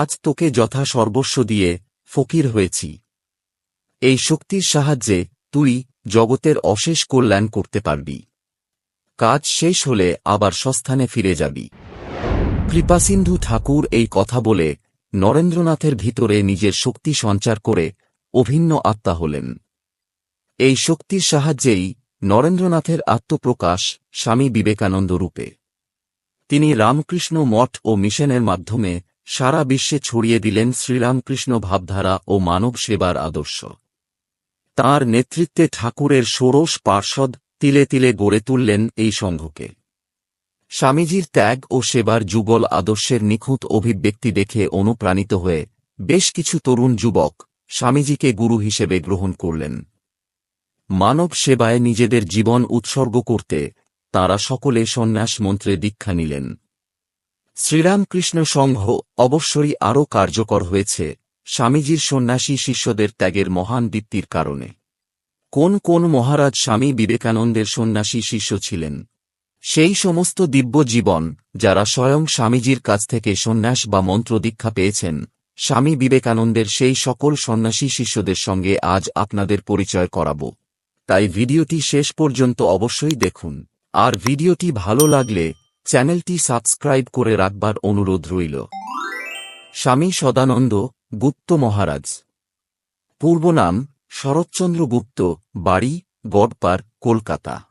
আজ তোকে যথা সর্বস্ব দিয়ে ফকির হয়েছি। এই শক্তির সাহায্যে তুই জগতের অশেষ কল্যাণ করতে পারবি। কাজ শেষ হলে আবার সস্থানে ফিরে যাবি। কৃপাসিন্ধু ঠাকুর এই কথা বলে নরেন্দ্রনাথের ভিতরে নিজের শক্তি সঞ্চার করে অভিন্ন আত্মা হলেন। এই শক্তির সাহায্যেই নরেন্দ্রনাথের আত্মপ্রকাশ স্বামী বিবেকানন্দ রূপে। তিনি রামকৃষ্ণ মঠ ও মিশনের মাধ্যমে সারা বিশ্বে ছড়িয়ে দিলেন শ্রীরামকৃষ্ণ ভাবধারা ও মানব সেবার আদর্শ। তাঁর নেতৃত্বে ঠাকুরের ষোড়শ পার্ষদ তিলে তিলে গড়ে তুললেন এই সংঘকে। স্বামীজির ত্যাগ ও সেবার যুগল আদর্শের নিখুঁত অভিব্যক্তি দেখে অনুপ্রাণিত হয়ে বেশ কিছু তরুণ যুবক স্বামীজিকে গুরু হিসেবে গ্রহণ করলেন। মানব সেবায় নিজেদের জীবন উৎসর্গ করতে তাঁরা সকলে সন্ন্যাস মন্ত্রে দীক্ষা নিলেন। শ্রীরামকৃষ্ণ সংঘ অবশ্যই আরও কার্যকর হয়েছে, স্বামীজির সন্ন্যাসী শিষ্যদের ত্যাগের মহান দীপ্তির কারণে। কোন কোন মহারাজ স্বামী বিবেকানন্দের সন্ন্যাসী শিষ্য ছিলেন? সেই সমস্ত দিব্য জীবন যারা স্বয়ং স্বামীজির কাছ থেকে সন্ন্যাস বা মন্ত্র দীক্ষা পেয়েছেন, স্বামী বিবেকানন্দের সেই সকল সন্ন্যাসী শিষ্যদের সঙ্গে আজ আপনাদের পরিচয় করাব। তাই ভিডিওটি শেষ পর্যন্ত অবশ্যই দেখুন। আর ভিডিওটি ভালো লাগলে চ্যানেলটি সাবস্ক্রাইব করে রাখবার অনুরোধ রইল। স্বামী সদানন্দ গুপ্ত মহারাজ। পূর্ব নাম শরৎচন্দ্র গুপ্ত, বাড়ি গড়পার, কলকাতা।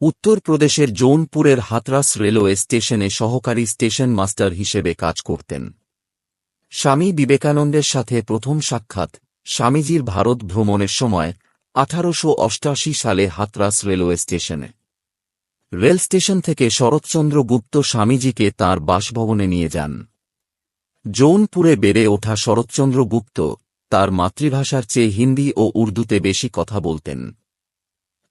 উত্তরপ্রদেশের জৌনপুরের হাতরাস রেলওয়ে স্টেশনে সহকারী স্টেশন মাস্টার হিসেবে কাজ করতেন। স্বামী বিবেকানন্দের সাথে প্রথম সাক্ষাৎ স্বামীজির ভারত ভ্রমণের সময় আঠারোশো সালে হাতরাস রেলওয়ে স্টেশনে। রেল স্টেশন থেকে শরৎচন্দ্র গুপ্ত স্বামীজিকে তাঁর বাসভবনে নিয়ে যান। জৌনপুরে বেড়ে ওঠা শরৎচন্দ্র গুপ্ত তার মাতৃভাষার চেয়ে হিন্দি ও উর্দুতে বেশি কথা বলতেন।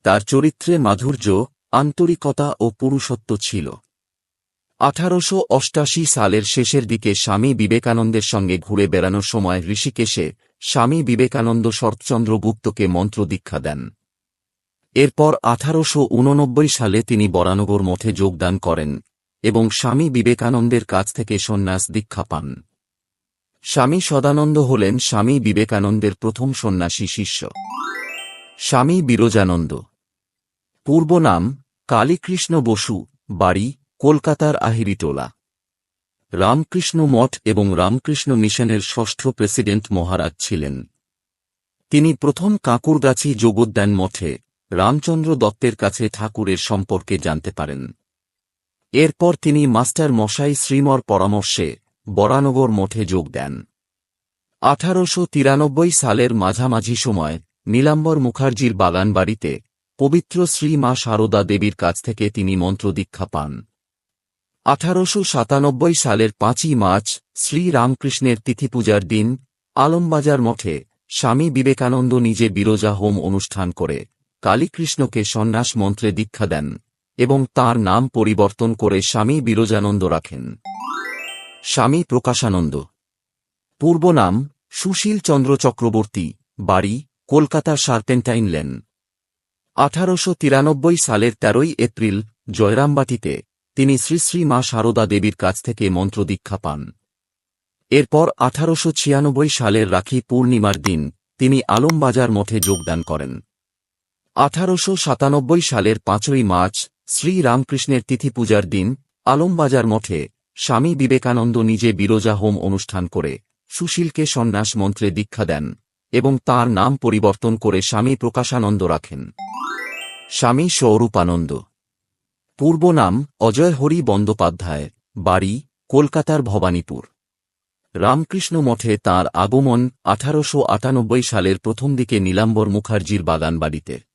তার চরিত্রে মাধুর্য, আন্তরিকতা ও পুরুষত্ব ছিল। আঠারোশো অষ্টাশি সালের শেষের দিকে স্বামী বিবেকানন্দের সঙ্গে ঘুরে বেড়ানোর সময় ঋষিকেশে স্বামী বিবেকানন্দ শরৎচন্দ্র গুপ্তকে মন্ত্র দীক্ষা দেন। এরপর আঠারোশ উননব্বই সালে তিনি বরানগর মঠে যোগদান করেন, এবং স্বামী বিবেকানন্দের কাছ থেকে সন্ন্যাস দীক্ষা পান। স্বামী সদানন্দ হলেন স্বামী বিবেকানন্দের প্রথম সন্ন্যাসী শিষ্য। স্বামী বিরজানন্দ। পূর্ব নাম, কালীকৃষ্ণ বসু, বাড়ি, কলকাতার আহিরিটোলা। রামকৃষ্ণ মঠ এবং রামকৃষ্ণ মিশনের ষষ্ঠ প্রেসিডেন্ট মহারাজ ছিলেন। তিনি প্রথম কাঁকুরগাছি যোগোদ্যান মঠে রামচন্দ্র দত্তের কাছে ঠাকুরের সম্পর্কে জানতে পারেন। এরপর তিনি মাস্টার মশাই শ্রীমর পরামর্শে বরানগর মঠে যোগ দেন। আঠারোশো তিরানব্বই সালের মাঝামাঝি সময় নীলাম্বর মুখার্জির বাগান বাড়িতে পবিত্র শ্রী মা সারদা দেবীর কাছ থেকে তিনি মন্ত্র দীক্ষা পান। আঠারোশো সাতানব্বই সালের পাঁচই মার্চ শ্রী রামকৃষ্ণের তিথি দিন আলমবাজার মঠে স্বামী বিবেকানন্দ নিজে বিরজা হোম অনুষ্ঠান করে। কালীকৃষ্ণকে সন্ন্যাস মন্ত্রে দীক্ষা দেন এবং তার নাম পরিবর্তন করে স্বামী বিরজানন্দ রাখেন। স্বামী প্রকাশানন্দ। পূর্ব নাম সুশীল চন্দ্র চক্রবর্তী, বাড়ি কলকাতার সার্পেন্টাইন লেন। আঠারোশো তিরানব্বই সালের তেরোই এপ্রিল, জয়রামবাটিতে তিনি শ্রী শ্রী মা সারদা দেবীর কাছ থেকে মন্ত্র দীক্ষা পান। এরপর আঠারোশো ছিয়ানব্বই সালের রাখি পূর্ণিমার দিন তিনি আলমবাজার মঠে যোগদান করেন। আঠারোশো সাতানব্বই সালের পাঁচই মার্চ শ্রী রামকৃষ্ণের তিথি পূজার দিন, আলমবাজার মঠে, স্বামী বিবেকানন্দ নিজে বিরোজা হোম অনুষ্ঠান করে, সুশীলকে সন্ন্যাস মন্ত্রে দীক্ষা দেন, এবং তার নাম পরিবর্তন করে স্বামী প্রকাশানন্দ রাখেন। স্বামী স্বরূপানন্দ। পূর্ব নাম অজয় হরি বন্দ্যোপাধ্যায়, বাড়ি, কলকাতার ভবানীপুর। রামকৃষ্ণ মঠে তাঁর আগমন আঠারোশ আটানব্বই সালের প্রথম দিকে নীলাম্বর মুখার্জির বাগান বাড়িতে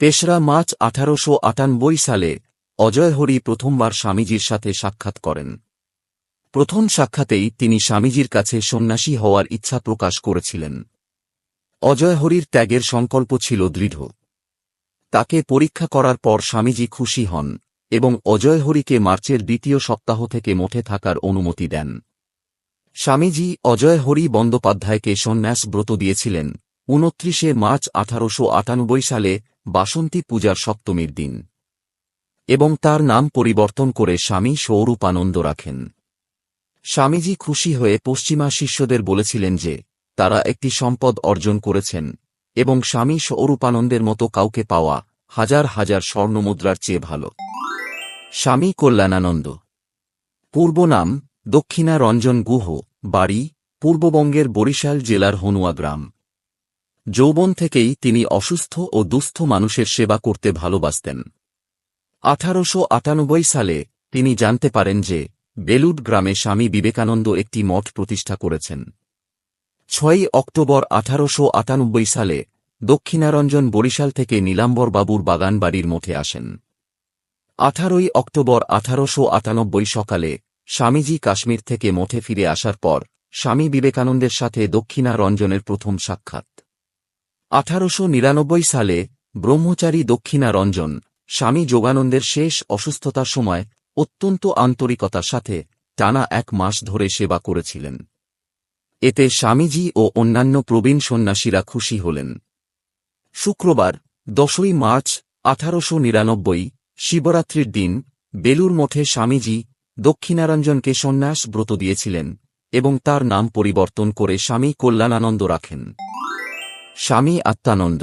তেসরা মার্চ আঠারোশো আটানব্বই সালে অজয় হরি প্রথমবার স্বামীজির সাথে সাক্ষাৎ করেন। প্রথম সাক্ষাতেই তিনি স্বামীজির কাছে সন্ন্যাসী হওয়ার ইচ্ছা প্রকাশ করেছিলেন। অজয় হরির ত্যাগের সংকল্প ছিল দৃঢ়। তাকে পরীক্ষা করার পর স্বামীজি খুশি হন এবং অজয় হরিকে মার্চের দ্বিতীয় সপ্তাহ থেকে মঠে থাকার অনুমতি দেন। স্বামীজি অজয় হরি বন্দ্যোপাধ্যায়কে সন্ন্যাস ব্রত দিয়েছিলেন। উনত্রিশে মার্চ আঠারোশ আটানব্বই সালে বাসন্তী পূজার সপ্তমীর দিন। এবং তার নাম পরিবর্তন করে স্বামী সৌরূপানন্দ রাখেন। স্বামীজি খুশি হয়ে পশ্চিমা শিষ্যদের বলেছিলেন যে, তারা একটি সম্পদ অর্জন করেছেন, এবং স্বামী স্বরূপানন্দের মতো কাউকে পাওয়া হাজার হাজার স্বর্ণমুদ্রার চেয়ে ভালো। স্বামী কল্যাণানন্দ। পূর্ব নাম দক্ষিণা রঞ্জন গুহ, বাড়ি, পূর্ববঙ্গের বরিশাল জেলার হনুয়া গ্রাম। যৌবন থেকেই তিনি অসুস্থ ও দুস্থ মানুষের সেবা করতে ভালোবাসতেন। আঠারোশো আটানব্বই সালে তিনি জানতে পারেন যে বেলুড গ্রামে স্বামী বিবেকানন্দ একটি মঠ প্রতিষ্ঠা করেছেন। ছয়ই অক্টোবর আঠারোশো আটানব্বই সালে দক্ষিণারঞ্জন বরিশাল থেকে নীলাম্বর বাবুর বাগান বাড়ির মঠে আসেন। আঠারোই অক্টোবর আঠারোশো আটানব্বই সকালে স্বামীজি কাশ্মীর থেকে মঠে ফিরে আসার পর স্বামী বিবেকানন্দের সাথে দক্ষিণারঞ্জনের প্রথম সাক্ষাৎ। আঠারোশো নিরানব্বই সালে ব্রহ্মচারী দক্ষিণা রঞ্জন স্বামী যোগানন্দের শেষ অসুস্থতার সময় অত্যন্ত আন্তরিকতার সাথে টানা এক মাস ধরে সেবা করেছিলেন। এতে স্বামীজি ও অন্যান্য প্রবীণ সন্ন্যাসীরা খুশি হলেন। শুক্রবার, দশই মার্চ, আঠারোশো নিরানব্বই, শিবরাত্রির দিন বেলুর মঠে স্বামীজি দক্ষিণারঞ্জনকে সন্ন্যাস ব্রত দিয়েছিলেন এবং তার নাম পরিবর্তন করে স্বামী কল্যাণানন্দ রাখেন। স্বামী আত্মানন্দ।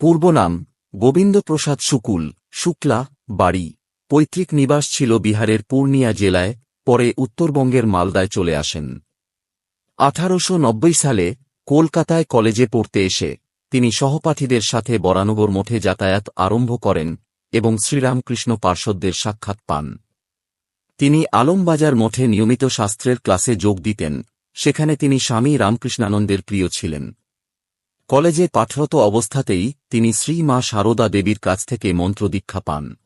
পূর্বনাম গোবিন্দপ্রসাদ শুকুল, শুক্লা, বাড়ি। পৈতৃক নিবাস ছিল বিহারের পূর্ণিয়া জেলায়, পরে উত্তরবঙ্গের মালদায় চলে আসেন। আঠারোশ নব্বই সালে কলকাতায় কলেজে পড়তে এসে, তিনি সহপাঠীদের সাথে বরানগর মঠে যাতায়াত আরম্ভ করেন এবং শ্রীরামকৃষ্ণ পার্ষদদের সাক্ষাৎ পান। তিনি আলমবাজার মঠে নিয়মিত শাস্ত্রের ক্লাসে যোগ দিতেন, সেখানে তিনি স্বামী রামকৃষ্ণানন্দের প্রিয় ছিলেন। কলেজে পাঠরত অবস্থাতেই তিনি শ্রী মা সারদা দেবীর কাছ থেকে মন্ত্রদীক্ষা পান।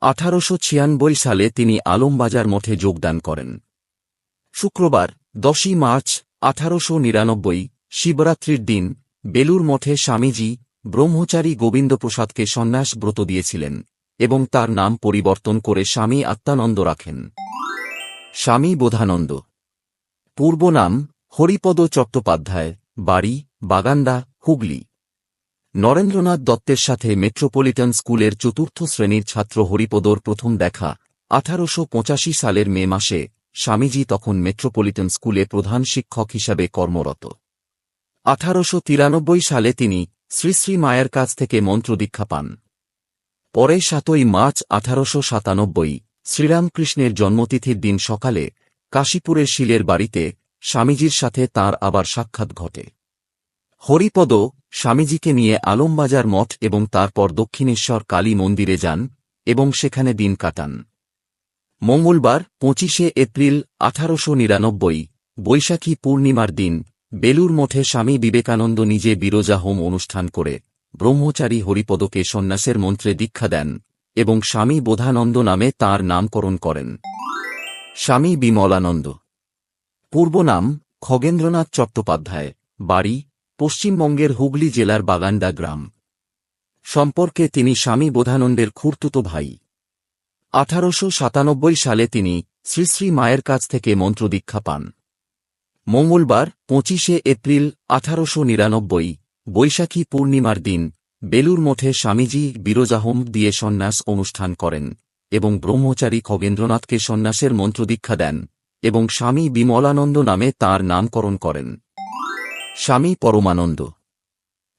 আঠারোশ ছিয়ানব্বই সালে তিনি আলমবাজার মঠে যোগদান করেন। শুক্রবার, দশই মার্চ, আঠারোশো নিরানব্বই, শিবরাত্রির দিন বেলুর মঠে স্বামীজি ব্রহ্মচারী গোবিন্দপ্রসাদকে সন্ন্যাস ব্রত দিয়েছিলেন এবং তার নাম পরিবর্তন করে স্বামী আত্মানন্দ রাখেন। স্বামী বোধানন্দ। পূর্ব নাম হরিপদ চট্টোপাধ্যায়, বাড়ি বাগান্ডা হুগলি। নরেন্দ্রনাথ দত্তের সাথে মেট্রোপলিটন স্কুলের চতুর্থ শ্রেণির ছাত্র হরিপদর প্রথম দেখা, আঠারোশ পঁচাশি সালের মে মাসে স্বামীজি তখন মেট্রোপলিটন স্কুলে প্রধান শিক্ষক হিসাবে কর্মরত। আঠারোশো তিরানব্বই সালে তিনি শ্রী শ্রী মায়ের কাছ থেকে মন্ত্রদীক্ষা পান। পরে সাতই মার্চ আঠারোশো সাতানব্বই শ্রীরামকৃষ্ণের জন্মতিথির দিন সকালে কাশীপুরের শিলের বাড়িতে স্বামীজির সাথে তার আবার সাক্ষাৎ ঘটে। হরিপদ, স্বামীজিকে নিয়ে আলমবাজার মঠ এবং তারপর দক্ষিণেশ্বর কালী মন্দিরে যান এবং সেখানে দিন কাটান। মঙ্গলবার, পঁচিশে এপ্রিল, আঠারোশো নিরানব্বই, বৈশাখী পূর্ণিমার দিন বেলুর মঠে স্বামী বিবেকানন্দ নিজে বিরজা হোম অনুষ্ঠান করে ব্রহ্মচারী হরিপদকে সন্ন্যাসের মন্ত্রে দীক্ষা দেন এবং স্বামী বোধানন্দ নামে তাঁর নামকরণ করেন। স্বামী বিমলানন্দ। পূর্ব নাম খগেন্দ্রনাথ চট্টোপাধ্যায়, বাড়ি পশ্চিমবঙ্গের হুগলি জেলার বাগান্ডা গ্রাম। সম্পর্কে তিনি স্বামী বোধানন্দের খুর্তুতো ভাই। আঠারোশো সাতানব্বই সালে তিনি শ্রী শ্রী মায়ের কাছ থেকে মন্ত্রদীক্ষা পান। মঙ্গলবার, পঁচিশে এপ্রিল, আঠারোশো নিরানব্বই, বৈশাখী পূর্ণিমার দিন বেলুর মঠে স্বামীজি বিরজাহোম দিয়ে সন্ন্যাস অনুষ্ঠান করেন এবং ব্রহ্মচারী খগেন্দ্রনাথকে সন্ন্যাসের মন্ত্রদীক্ষা দেন এবং স্বামী বিমলানন্দ নামে তাঁর নামকরণ করেন। স্বামী পরমানন্দ।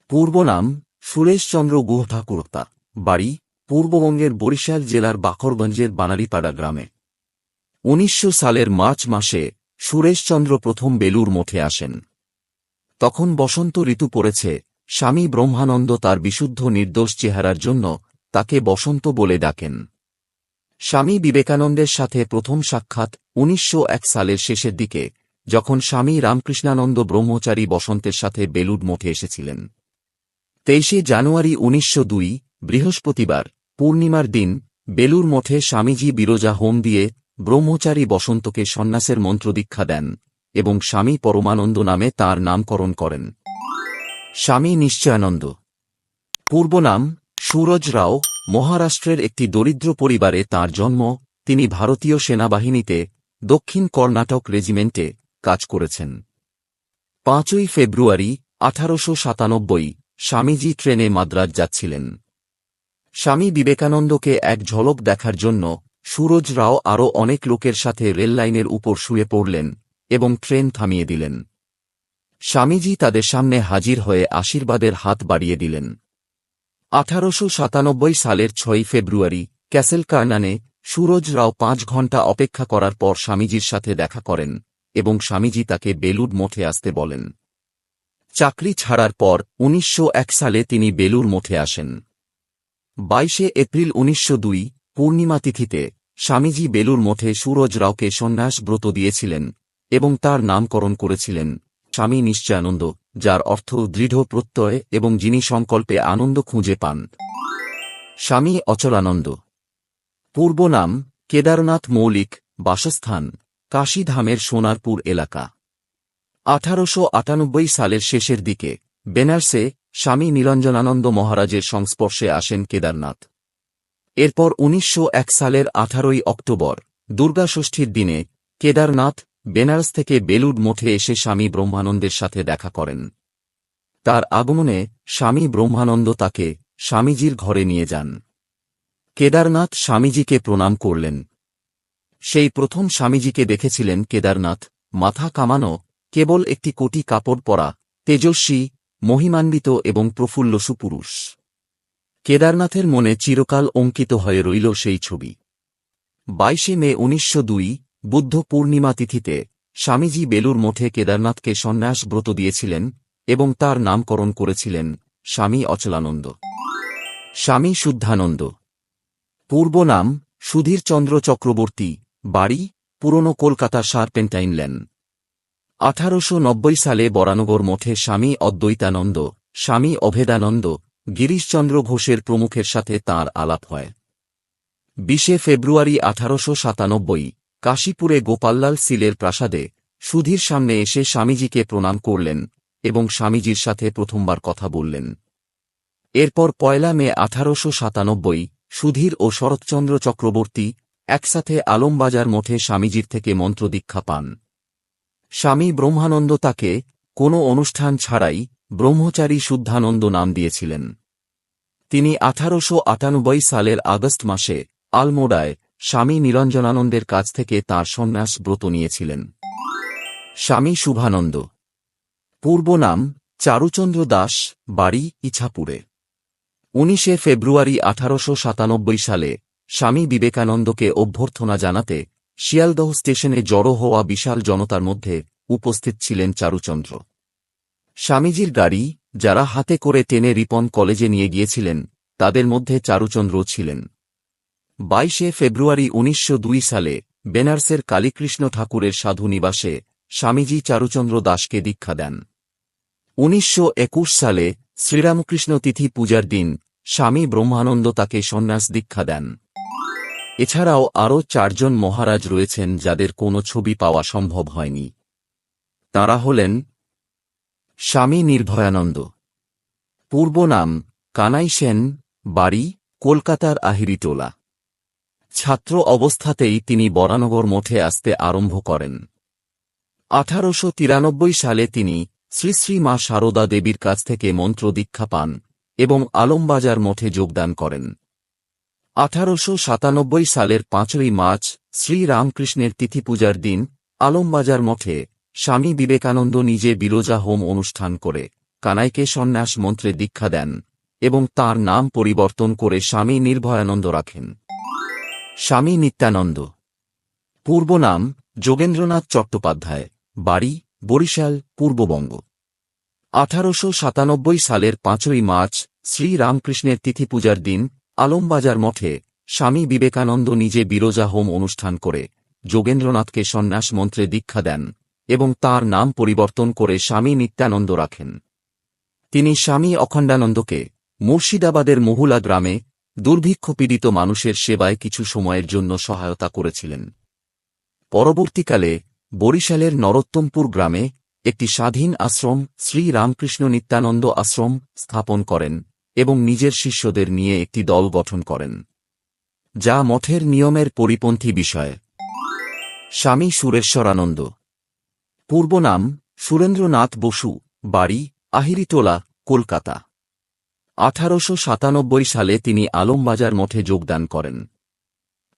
পূর্ব নাম সুরেশচন্দ্র গুহ বাড়ি পূর্ববঙ্গের বরিশাল জেলার বাকরগঞ্জের বানারিপাড়া গ্রামে। উনিশশো সালের মার্চ মাসে সুরেশচন্দ্র প্রথম বেলুর মঠে আসেন। তখন বসন্ত ঋতু পড়েছে, স্বামী ব্রহ্মানন্দ তার বিশুদ্ধ নির্দোষ চেহারার জন্য তাকে বসন্ত বলে ডাকেন। স্বামী বিবেকানন্দের সাথে প্রথম সাক্ষাৎ উনিশশো এক সালের শেষের দিকে যখন স্বামী রামকৃষ্ণানন্দ ব্রহ্মচারী বসন্তের সাথে বেলুড মঠে এসেছিলেন। তেইশে জানুয়ারি উনিশশো দুই, বৃহস্পতিবার, পূর্ণিমার দিন বেলুর মঠে স্বামীজি বিরজা হোম দিয়ে ব্রহ্মচারী বসন্তকে সন্ন্যাসের মন্ত্রদীক্ষা দেন এবং স্বামী পরমানন্দ নামে তার নামকরণ করেন। স্বামী নিশ্চয়ানন্দ। পূর্বনাম সুরজ রাও, মহারাষ্ট্রের একটি দরিদ্র পরিবারে তার জন্ম, তিনি ভারতীয় সেনাবাহিনীতে দক্ষিণ কর্ণাটক রেজিমেন্টে কাজ করেছেন। পাঁচই ফেব্রুয়ারি আঠারোশো সাতানব্বই স্বামীজি ট্রেনে মাদ্রাজ যাচ্ছিলেন। স্বামী বিবেকানন্দকে এক ঝলক দেখার জন্য সুরজ রাও আরও অনেক লোকের সাথে রেললাইনের উপর শুয়ে পড়লেন এবং ট্রেন থামিয়ে দিলেন। স্বামীজি তাদের সামনে হাজির হয়ে আশীর্বাদের হাত বাড়িয়ে দিলেন। আঠারোশো সাতানব্বই সালের ছয়ই ফেব্রুয়ারি ক্যাসেল কার্নানে সুরজ রাও পাঁচ ঘণ্টা অপেক্ষা করার পর স্বামীজির সাথে দেখা করেন। এবং স্বামীজি তাকে বেলুর মঠে আসতে বলেন। চাকরি ছাড়ার পর উনিশশো এক সালে তিনি বেলুর মঠে আসেন। বাইশে এপ্রিল উনিশশো দুই, পূর্ণিমা তিথিতে স্বামীজি বেলুর মঠে সুরজ রাওকে সন্ন্যাস ব্রত দিয়েছিলেন এবং তার নামকরণ করেছিলেন স্বামী নিশ্চয়ানন্দ, যার অর্থ দৃঢ় প্রত্যয় এবং যিনি সংকল্পে আনন্দ খুঁজে পান। স্বামী অচলানন্দ। পূর্ব নাম কেদারনাথ মৌলিক বাসস্থান। কাশীধামের সোনারপুর এলাকা। আঠারোশো আটানব্বই সালের শেষের দিকে, বেনারসে স্বামী নিরঞ্জনানন্দ মহারাজের সংস্পর্শে আসেন কেদারনাথ। এরপর উনিশশো এক সালের আঠারোই অক্টোবর, দুর্গাষষ্ঠীর দিনে কেদারনাথ বেনারস থেকে বেলুড মঠে এসে স্বামী ব্রহ্মানন্দের সাথে দেখা করেন। তার আগমনে স্বামী ব্রহ্মানন্দ তাকে স্বামীজির ঘরে নিয়ে যান। কেদারনাথ স্বামীজিকে প্রণাম করলেন। সেই প্রথম স্বামীজিকে দেখেছিলেন কেদারনাথ, মাথা কামানো, কেবল একটি কোটি কাপড় পরা, তেজস্বী, মহিমান্বিত এবং প্রফুল্ল সুপুরুষ। কেদারনাথের মনে চিরকাল অঙ্কিত হয়ে রইল সেই ছবি। বাইশে মে উনিশশো দুই, বুদ্ধ পূর্ণিমা তিথিতে, স্বামীজি বেলুর মঠে কেদারনাথকে সন্ন্যাস ব্রত দিয়েছিলেন এবং তার নামকরণ করেছিলেন স্বামী অচলানন্দ। স্বামী শুদ্ধানন্দ। পূর্ব নাম সুধীরচন্দ্র চক্রবর্তী বাড়ি, পুরনো কলকাতা শার্পেন্টাইন লেন। আঠারোশ নব্বই সালে বরানগর মঠে স্বামী অদ্বৈতানন্দ, স্বামী অভেদানন্দ, গিরিশচন্দ্র ঘোষের প্রমুখের সাথে তাঁর আলাপ হয়। বিশে ফেব্রুয়ারি আঠারোশো সাতানব্বই, কাশীপুরে গোপাল্লাল সিলের প্রাসাদে সুধীর সামনে এসে স্বামীজিকে প্রণাম করলেন এবং স্বামীজির সাথে প্রথমবার কথা বললেন। এরপর পয়লা মে আঠারোশো সাতানব্বই, সুধীর ও শরৎচন্দ্র চক্রবর্তী একসাথে আলমবাজার মঠে স্বামীজির থেকে মন্ত্রদীক্ষা পান। স্বামী ব্রহ্মানন্দ তাকে কোনো অনুষ্ঠান ছাড়াই ব্রহ্মচারী শুদ্ধানন্দ নাম দিয়েছিলেন। তিনি আঠারোশো আটানব্বই সালের আগস্ট মাসে আলমোড়ায় স্বামী নিরঞ্জনানন্দের কাছ থেকে তাঁর সন্ন্যাস ব্রত নিয়েছিলেন। স্বামী শুভানন্দ। পূর্ব নাম চারুচন্দ্র দাস, বাড়ি ইছাপুরে। উনিশে ফেব্রুয়ারি আঠারোশো সাতানব্বই সালে স্বামী বিবেকানন্দকে অভ্যর্থনা জানাতে শিয়ালদহ স্টেশনে জড়ো হওয়া বিশাল জনতার মধ্যে উপস্থিত ছিলেন চারুচন্দ্র। স্বামীজির গাড়ি, যারা হাতে করে টেনে রিপন কলেজে নিয়ে গিয়েছিলেন, তাদের মধ্যে চারুচন্দ্র ছিলেন। বাইশে ফেব্রুয়ারি উনিশশো দুই সালে বেনারসের কালীকৃষ্ণ ঠাকুরের সাধু নিবাসে স্বামীজি চারুচন্দ্র দাসকে দীক্ষা দেন। উনিশশো একুশ সালে শ্রীরামকৃষ্ণ তিথি পূজার দিন স্বামী ব্রহ্মানন্দ তাকে সন্ন্যাস দীক্ষা দেন। এছাড়াও আরও চারজন মহারাজ রয়েছেন যাদের কোনো ছবি পাওয়া সম্ভব হয়নি। তাঁরা হলেন স্বামী নির্ভয়ানন্দ, পূর্ব নাম কানাই সেন, বাড়ি কলকাতার আহিরিটোলা। ছাত্র অবস্থাতেই তিনি বরানগর মঠে আসতে আরম্ভ করেন। আঠারোশো তিরানব্বই সালে তিনি শ্রী শ্রী মা সারদা দেবীর কাছ থেকে মন্ত্র দীক্ষা পান এবং আলমবাজার মঠে যোগদান করেন। আঠারোশো সাতানব্বই সালের পাঁচই মার্চ শ্রী রামকৃষ্ণের তিথি পূজার দিন আলমবাজার মঠে স্বামী বিবেকানন্দ নিজে বিরোজা হোম অনুষ্ঠান করে, কানাইকে সন্ন্যাস মন্ত্রে দীক্ষা দেন এবং তার নাম পরিবর্তন করে স্বামী নির্ভয়ানন্দ রাখেন। স্বামী নিত্যানন্দ। পূর্ব নাম যোগেন্দ্রনাথ চট্টোপাধ্যায়, বাড়ি বরিশাল পূর্ববঙ্গ আঠারোশো সাতানব্বই সালের পাঁচই মার্চ শ্রী রামকৃষ্ণের তিথি পূজার দিন আলমবাজার মঠে স্বামী বিবেকানন্দ নিজে বিরোজা হোম অনুষ্ঠান করে, যোগেন্দ্রনাথকে সন্ন্যাস মন্ত্রে দীক্ষা দেন এবং তার নাম পরিবর্তন করে স্বামী নিত্যানন্দ রাখেন। তিনি স্বামী অখণ্ডানন্দকে মুর্শিদাবাদের মহুলা গ্রামে দুর্ভিক্ষপীড়িত মানুষের সেবায় কিছু সময়ের জন্য সহায়তা করেছিলেন। পরবর্তীকালে বরিশালের নরোত্তমপুর গ্রামে একটি স্বাধীন আশ্রম শ্রী রামকৃষ্ণ নিত্যানন্দ আশ্রম স্থাপন করেন। এবং নিজের শিষ্যদের নিয়ে একটি দল গঠন করেন, যা মঠের নিয়মের পরিপন্থী বিষয়। স্বামী সুরেশ্বরানন্দ। পূর্ব নাম সুরেন্দ্রনাথ বসু, বাড়ি আহিরিটোলা, কলকাতা। আঠারোশো সাতানব্বই সালে তিনি আলমবাজার মঠে যোগদান করেন।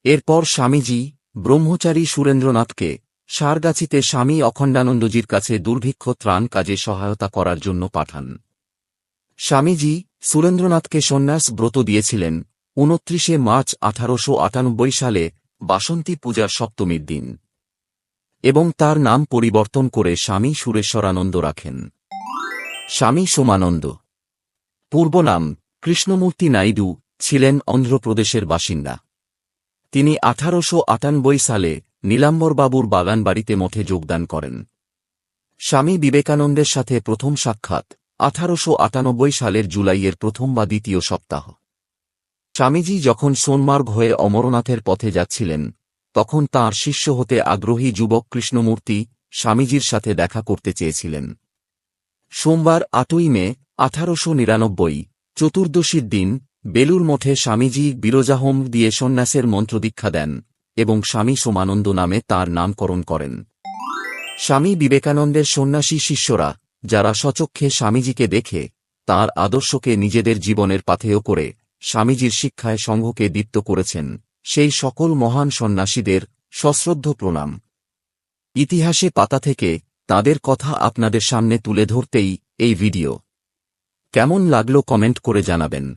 এরপর স্বামীজি ব্রহ্মচারী সুরেন্দ্রনাথকে সারগাছিতে স্বামী অখণ্ডানন্দজির কাছে দুর্ভিক্ষ ত্রাণ কাজে সহায়তা করার জন্য পাঠান। স্বামীজি সুরেন্দ্রনাথকে সন্ন্যাস ব্রত দিয়েছিলেন উনত্রিশে মার্চ আঠারোশো আটানব্বই সালে বাসন্তী পূজার সপ্তমীর দিন। এবং তার নাম পরিবর্তন করে স্বামী সুরেশ্বরানন্দ রাখেন। স্বামী সোমানন্দ। পূর্ব নাম কৃষ্ণমূর্তি নাইডু ছিলেন অন্ধ্রপ্রদেশের বাসিন্দা। তিনি আঠারোশো আটানব্বই সালে নীলাম্বরবাবুর বাগানবাড়িতে মঠে যোগদান করেন। স্বামী বিবেকানন্দের সাথে প্রথম সাক্ষাৎ। আঠারোশো আটানব্বই সালের জুলাইয়ের প্রথম বা দ্বিতীয় সপ্তাহ। স্বামীজি যখন সোনমার্গ হয়ে অমরনাথের পথে যাচ্ছিলেন, তখন তাঁর শিষ্য হতে আগ্রহী যুবক কৃষ্ণমূর্তি স্বামীজির সাথে দেখা করতে চেয়েছিলেন। সোমবার আটই মে, আঠারোশো নিরানব্বই, চতুর্দশীর দিন বেলুর মঠে স্বামীজি বিরজাহোম দিয়ে সন্ন্যাসের মন্ত্রদীক্ষা দেন এবং স্বামী সোমানন্দ নামে তার নামকরণ করেন। স্বামী বিবেকানন্দের সন্ন্যাসী শিষ্যরা যারা সচক্ষে স্বামীজিকে দেখে, তার আদর্শকে নিজেদের জীবনের পাথেয় করে, স্বামীজির শিক্ষায় সংঘকে দীপ্ত করেছেন, সেই সকল মহান সন্ন্যাসীদের সশ্রদ্ধ প্রণাম। ইতিহাসে পাতা থেকে তাদের কথা আপনাদের সামনে তুলে ধরতেই এই ভিডিও। কেমন লাগল কমেন্ট করে জানাবেন।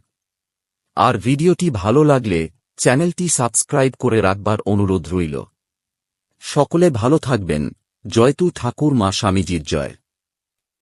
আর ভিডিওটি ভালো লাগলে চ্যানেলটি সাবস্ক্রাইব করে রাখবার অনুরোধ রইল। সকলে ভালো থাকবেন। জয়তু ঠাকুর মা স্বামীজির জয়।